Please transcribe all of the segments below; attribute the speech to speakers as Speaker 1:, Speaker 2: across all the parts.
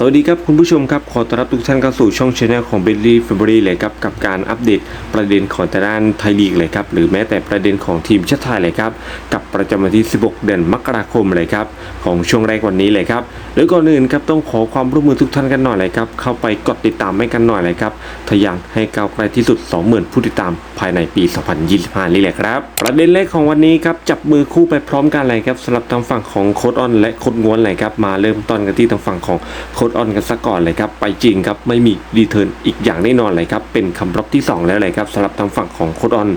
Speaker 1: สวัสดีครับคุณผู้ชมครับ ขอต้อนรับทุกท่านเข้าสู่ช่องช anel ของ b e l l y f a m i l y เลยครับกับการอัปเดตประเด็นของแต่ด้านไทยลีกเลยครับหรือแม้แต่ประเด็นของทีมชาติไทยเลยครับกับประจำวันที่ 16 เดือนมกราคมเลยครับของช่วงแรกวันนี้เลยครับหรือก่อนอื่นครับต้องขอความร่วมมือทุกท่านกันหน่อยเลยครับเข้าไปกดติดตามให้กันหน่อยเลยครับทะยานให้ก้าวไกลที่สุด 20,000 ผู้ติดตามภายในปี 2025 นี่แหละครับประเด็นแรกของวันนี้ครับจับมือคู่ไปพร้อมกันเลยครับสำหรับทางฝั่งของโค้ดออนและโค้ดง้วนเลยครับมาเริ่มต้นกันที่ทางฝั่งของโค้ดออนกันซะก่อนเลยครับ ไปจริงครับ ไม่มีรีเทิร์นอีกอย่างแน่นอนเลยครับ เป็นคำรับที่ 2 แล้วเลยครับสำหรับทางฝั่งของโคดออน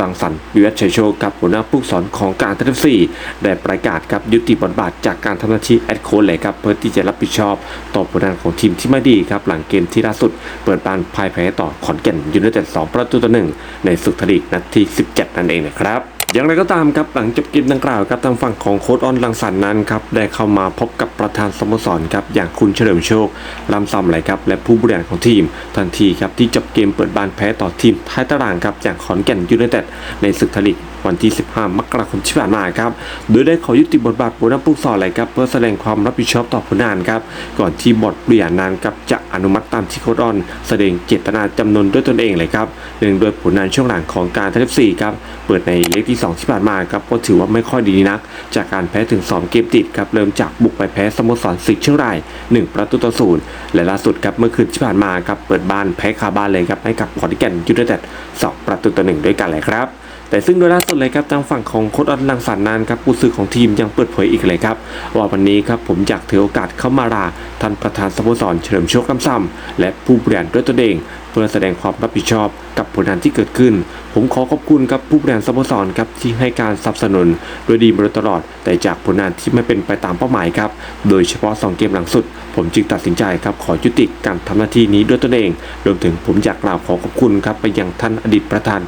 Speaker 1: รังสรรค์วิวัฒชัยโชคกับหัวหน้าผู้สอนของการทัพสี่ได้ประกาศครับยุติบทบาทจากการทำหน้าที่แอดโค้ดเลยครับ เพื่อที่จะรับผิดชอบต่อผลงานของทีมที่ไม่ดีครับ หลังเกมที่ล่าสุด เปิดบ้านพ่ายแพ้ต่อขอนแก่นยูไนเต็ด2ประตูต่อหนึ่งในศึกทลีกนัดที่ 17 นั่นเองนะครับ อย่างไรก็ตามครับหลังจบเกมดังกล่าวครับทางฝั่งของโค้ดออนลังสันนั้นครับได้เข้ามาพบกับประธานสโมสรครับอย่างคุณเฉลิมโชคลำซำไหลครับและผู้บริหารของทีม ทันทีครับที่จบเกมเปิดบ้านแพ้ต่อทีมท้ายตารางครับอย่างขอนแก่นยูไนเต็ดในศึกทลีก วันที่ 15 มกราคมที่ผ่านมาครับ โดยได้ขอยุติบทบาทหัวหน้าผู้สอนเลยครับเพื่อแสดงความรับผิดชอบต่อผลงานครับ ก่อนที่บอร์ดบริหารนั้นครับจะอนุมัติตามที่โคดออน แสดงเจตนาจำนวนด้วยตนเองเลยครับเนื่องด้วยผลงานช่วงหลังของการทัพสี่ครับเปิดในเลขที่ 2 ที่ผ่านมาครับก็ถือว่าไม่ค่อยดีนัก จากการแพ้ถึง 2 เกมติดครับเริ่มจากบุกไปแพ้สโมสรสิงห์เชียงราย 1 ประตูต่อศูนย์และล่าสุดครับเมื่อคืนที่ผ่านมาครับเปิดบ้านแพ้คาบ้านเลยครับให้กับขอนแก่นยูไนเต็ด2ประตูต่อหนึ่งด้วยกันเลยครับ แต่ซึ่งโดยล่าสุดเลยครับทางฝั่งของโค้ดออนลังสรรค์นั้นครับผู้สื่อของทีมยังเปิดเผยอีกเลยครับว่าวันนี้ครับผมอยากถือโอกาสเข้ามาลาท่านประธานสโมสรเฉลิมโชคกำซ้ำและผู้บริหารด้วยตนเอง เพื่อแสดงความรับผิดชอบกับผลงานที่เกิดขึ้น ผมขอขอบคุณครับผู้บริหารสโมสรครับที่ให้การสนับสนุนโดยดีมาโดยตลอด แต่จากผลงานที่ไม่เป็นไปตามเป้าหมายครับ โดยเฉพาะ 2 เกมหลังสุด ผมจึงตัดสินใจครับขอยุติการทำหน้าที่นี้ด้วยตนเอง รวมถึงผมอยากกล่าวขอขอบคุณครับไปยังท่านอดีตประธาน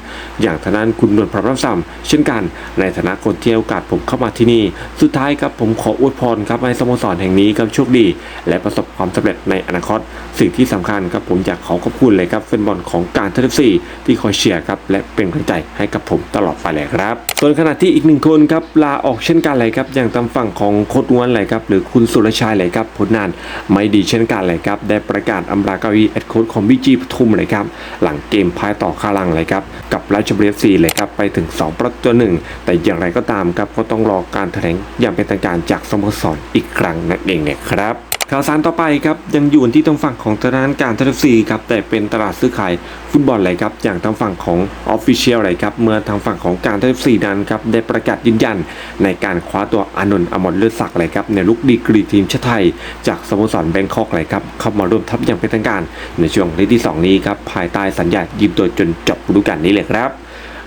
Speaker 1: อย่างทางด้านคุณนวลพระรับซ้ำเช่นกัน ในฐานะคนที่ให้โอกาสผมเข้ามาที่นี่ สุดท้ายครับผมขออวยพรครับให้สโมสรแห่งนี้ครับโชคดี และประสบความสำเร็จในอนาคต สิ่งที่สำคัญครับผมอยากขอขอบคุณเลยครับแฟนบอลของการทัพซีที่คอยเชียร์ครับและเป็นกำลังใจให้กับผมตลอดไปเลยครับ ส่วนขณะที่อีกหนึ่งคนครับลาออกเช่นกันเลยครับอย่างทางฝั่งของโค้ดง้วนเลยครับหรือคุณสุรชัยเลยครับผลงานไม่ดีเช่นกันเลยครับได้ประกาศอำลาเก้าอี้แอดโค้ดของบีจีปทุมเลยครับหลังเกมพ่ายต่อคาลังเลยครับกับราชบุรีเอฟซีเลยครับไปถึง 2 ประตูหนึ่งแต่อย่างไรก็ตามครับก็ต้องรอการแถลงอย่างเป็นทางการจากสโมสรอีกครั้งนั่นเองเนะครับ ข่าวสารต่อไปครับยังอยู่ที่ทางฝั่งของตลาดการทัพซีครับแต่เป็นตลาดซื้อขายฟุตบอลเลยครับอย่างทางฝั่งของออฟฟิเชียลเลยครับเมื่อทางฝั่งของการทัพซีนั้นครับได้ประกาศยืนยัน ในการคว้าตัวอานนท์อมรเลือดศักดิ์เลยครับในลุกดีกรีทีมชาติไทย จากสโมสรแบงคอกเลยครับเข้ามาร่วมทัพอย่างเป็นทางการ ในช่วงฤดูที่สองนี้ครับภายใต้สัญญายืมตัวจนจบฤดูกาลนี้เลยครับ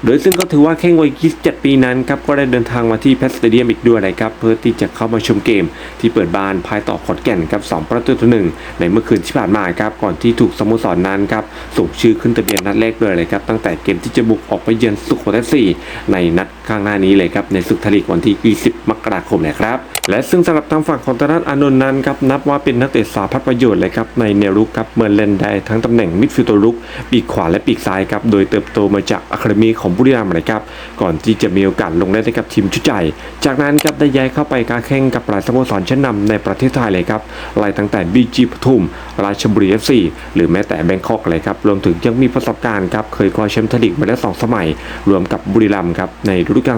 Speaker 1: โดยซึ่งก็ถือว่าแข้งวัย 27 ปีนั้นครับก็ได้เดินทางมาที่แพสเตเดียมอีกด้วยนะครับเพื่อที่จะเข้ามาชมเกมที่เปิดบานภายต่อขอนแก่นครับ 2 ประตูต่อหนึ่งในเมื่อคืนที่ผ่านมาครับก่อนที่ถูกสโมสรนั้นครับส่งชื่อขึ้นทะเบียนนัดแรกเลยเลยครับตั้งแต่เกมที่จะบุกออกไปเยือนสุโขทัย4ในนัด ข้างหน้านี้เลยครับในศึกทลีกวันที่ 20 มกราคมนะครับ และซึ่งสำหรับทางฝั่งของตนันอานนท์นั้นครับนับว่าเป็นนักเตะสาพัดประโยชน์เลยครับในแนวรุกครับเมื่อเล่นได้ทั้งตำแหน่งมิดฟิลด์ตัวรุก ปีกขวาและปีกซ้ายครับโดยเติบโตมาจากอะคาเดมีของบุรีรัมย์เลยครับก่อนที่จะมีโอกาสลงเล่นให้กับทีมชุดใหญ่จากนั้นครับได้ย้ายเข้าไปการแข่งกับหลายสโมสรชั้นนำในประเทศไทยเลยครับไล่ตั้งแต่บีจีปทุม ราชบุรีเอฟซีหรือแม้แต่แบงคอกเลยครับรวมถึงยังมีประสบการณ์ครับเคยคว้าแชมป์ทลีกมาแล้วสองสมัย รวมกับบุรีรัมย์ครับในฤดูกาล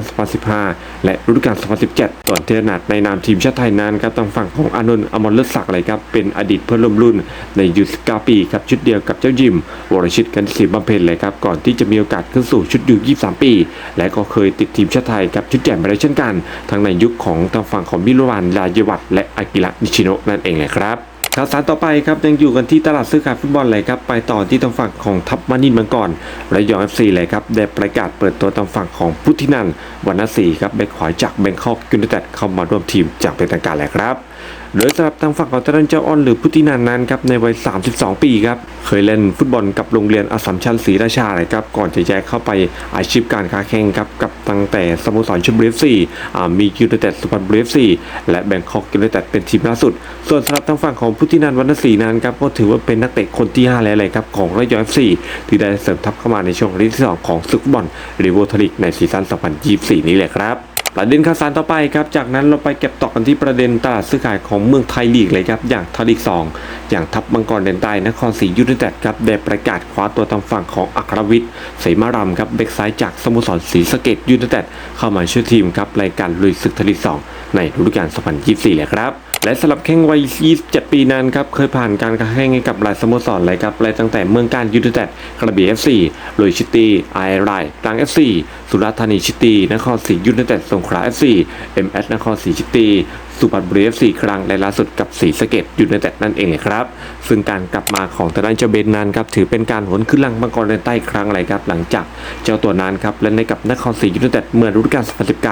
Speaker 1: 2015 และฤดูกาล 2017 ส่วนเทอนาดในนามทีมชาติไทยนั้นครับทางฝั่งของอานนท์อมรเลิศศักดิ์เลยครับเป็นอดีตเพื่อนร่วมรุ่นในยุ19ปีครับชุดเดียวกับเจ้ายิม วรชิตกันศิบำเพ็ญเลยครับก่อนที่จะมีโอกาสขึ้นสู่ชุดยู23 ปี และก็เคยติดทีมชาติไทยกับชุดใหญ่มาแล้วเช่นกัน ทั้งในยุคของทางฝั่งของมิโรวานลายวัตและอากิระนิชิโนะนั่นเองแหละครับ ข่าวสารต่อไปครับยังอยู่กันที่ตลาดซื้อขายฟุตบอลเลยครับไปต่อที่ทางฝั่งของทัพมานินมังกรระยองเอฟซีเลยครับได้ประกาศเปิดตัวทางฝั่งของพุทธินันวรรณศรีครับแบ็คขวาจากแบงคอกยูไนเต็ดเข้ามาร่วมทีมจากเป็นทางการแล้วครับ โดยสำหรับทางฝั่งของทางด้านเจ้าอ้อนหรือพุทธินันนั้นครับในวัย 32 ปีครับเคยเล่นฟุตบอลกับโรงเรียนอสสัมชัญศรีราชาเลยครับก่อนจะย้ายเข้าไปอาชีพการค้าแข่งครับกับตั้งแต่สโมสรชลบุรีเอฟซี่มียูไนเต็ดสุพรรณบุรีเอฟซีและแบงคอกยูไนเต็ดเป็นทีมล่าสุด ส่วนสำหรับทางฝั่งของพุทธินันวรรณศรีนั้นครับก็ถือว่าเป็นนักเตะคนที่ 5 แล้วเลยครับของระยองเอฟซีที่ได้เสริมทัพเข้ามาในช่วงฤดูที่สองของศึกฟุตบอลรีโวทลิกในซีซั่น 2024 นี้แหละครับ ประเด็นข่าวสารต่อไปครับ จากนั้นเราไปเก็บต่อกันที่ประเด็นตลาดซื้อขายของเมืองไทยลีกเลยครับ อย่างทยลีก2อย่างทัพมังกรเดนใต้นครศรียูไนเต็ดครับได้ประกาศคว้าตัวทางฝั่งของอัครวิทย์เสมารำครับเบกซ้ายจากสโมสรศรีสะเกดยูไนเต็ดเข้ามาช่วยทีมครับรายการลุยศึกทยลีกงในฤดูกาล 2024 เลยครับ และสำหรับแข้งวัย 27 ปีนั้นครับเคยผ่านการค้าแข่งให้กับหลายสโมสรเลยครับไล่ตั้งแต่เมืองการยูไนเต็ดกระบี่ FC ลุยชิตี้ไอไรตรังเอฟซีสุราษฎร์ธานีชิตี้นครศรียูไนเต็ดสงขลาเอฟซีเอ็มเอสนครศรีชิตี้ สุพรรณบุรี FC ครั้งและล่าสุดกับศรีสะเกดยูไนเต็ดนั่นเองเลยครับ ซึ่งการกลับมาของทางด้านเจเบนนั้นครับถือเป็นการหวนขึ้นลังมังกรเดนใต้ครั้งเลยครับหลังจากเจ้าตัวนั้นครับเล่นในกับนครศรียูไนเต็ดเมื่อฤดูกาล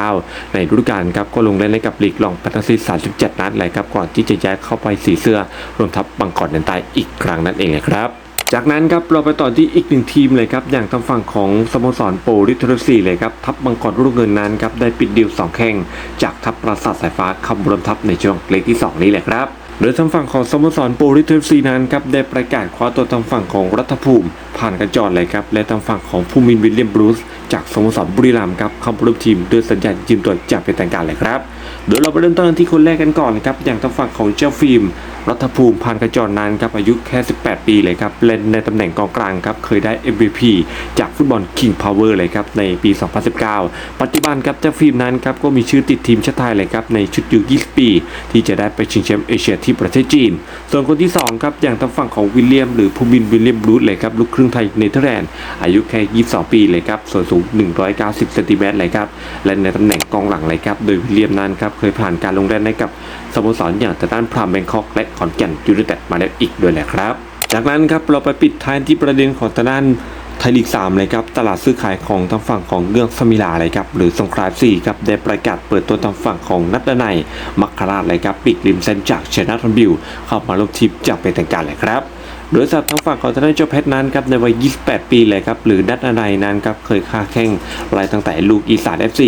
Speaker 1: 2019 ในฤดูกาลครับก็ลงเล่นในกับลีกรองพัฒนาซี37 นัดเลยครับก่อนที่จะย้ายเข้าไปสีเสื้อรวมทัพมังกรเดนใต้อีกครั้งนั่นเองครับ จากนั้นครับเราไปต่อที่อีกหนึ่งทีมเลยครับอย่างทางฝั่งของสโมสรโปรลิทรซีเลยครับทัพบังกรรุ่งเงินนั้นครับได้ปิดดีล2แข่งจากทัพปราสาทสายฟ้าคำรวมทัพในช่วงเลกที่ 2 นี้แหละครับโดยทางฝั่งของสโมสรโปรลิทรซีนั้นครับได้ประกาศคว้าตัวทางฝั่งของรัฐภูมิ ผ่านกระจรเลยครับ และทางฝั่งของภูมินวิลเลียมบรูซจากสโมสรบุรีรัมย์ครับเข้าร่วมทีมด้วยสัญญายืมตัวจากเป็นทางการเลยครับเดี๋ยวเราไปเริ่มต้นกันที่คนแรกกันก่อนนะครับอย่างทางฝั่งของเจ้าฟิล์มรัฐภูมิพันกระจรนานครับอายุแค่ 18 ปีเลยครับเล่นในตำแหน่งกองกลางครับเคยได้ MVP จากฟุตบอล King Power เลยครับในปี 2019 ปัจจุบันครับเจ้าฟิล์มนั้นครับก็มีชื่อติดทีมชาติไทยเลยครับในชุดยู20 ปี ที่จะได้ไปชิงแชมป์เอเชียที่ประเทศจีน ส่วนคนที่2ครับอย่างทางฝั่งของวิลเลียม หรือภูมินวิลเลียมบรูซเลยครับลูกครึ่งไทยเนเธอร์แลนด์อายุแค่ 22 ปีเลยครับส่วนสูง 190เซนติเมตรเลยครับและในตำแหน่งกองหลังเลยครับโดยวิลเลียมนั้นครับเคยผ่านการลงเล่นให้กับสโมสรอย่างทางด้านพรามแบงคอกและขอนแก่นยูไนเต็ดมาแล้วอีกด้วยแหละครับ จากนั้นครับเราไปปิดท้ายที่ประเด็นของทางด้านไทยลีก3เลยครับตลาดซื้อขายของทางฝั่งของเรื่องสมิลาเลยครับหรือสงขลาสี่ครับได้ประกาศเปิดตัวทางฝั่งของนัดดนัยมัคคาราชเลยครับปิกริมเซนจากเชนาทอนบิวเข้ามาลงทีมจากเป็นทางการเลยครับ โดยสำหรับทางฝั่งของทางด้านเจ้าเพชรนั้นครับในวัย 28 ปีเลยครับหรือนัดอะไรนั้นครับเคยค้าแข่งรายตั้งแต่ลูกอีสาน FC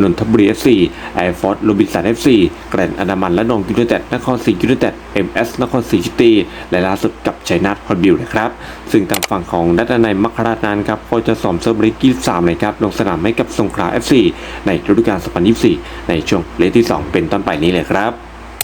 Speaker 1: นนทบุรี FC แอร์ฟอร์ดโรบินสัน FC แกรนด์อนามันและนองยูไนเต็ดนครศรียูไนเต็ด MS นครศรีชิตีและล่าสุดกับชัยนาทฮอตบิลนะครับซึ่งทางฝั่งของนัดในมัคราชนั้นครับก็จะสอมเซิร์ฟริกกี้3เลยครับลงสนามให้กับสงขลา FC ในฤดูกาล2024 ในช่วงเลขที่ 2 เป็นต้นไปนี้เลยครับ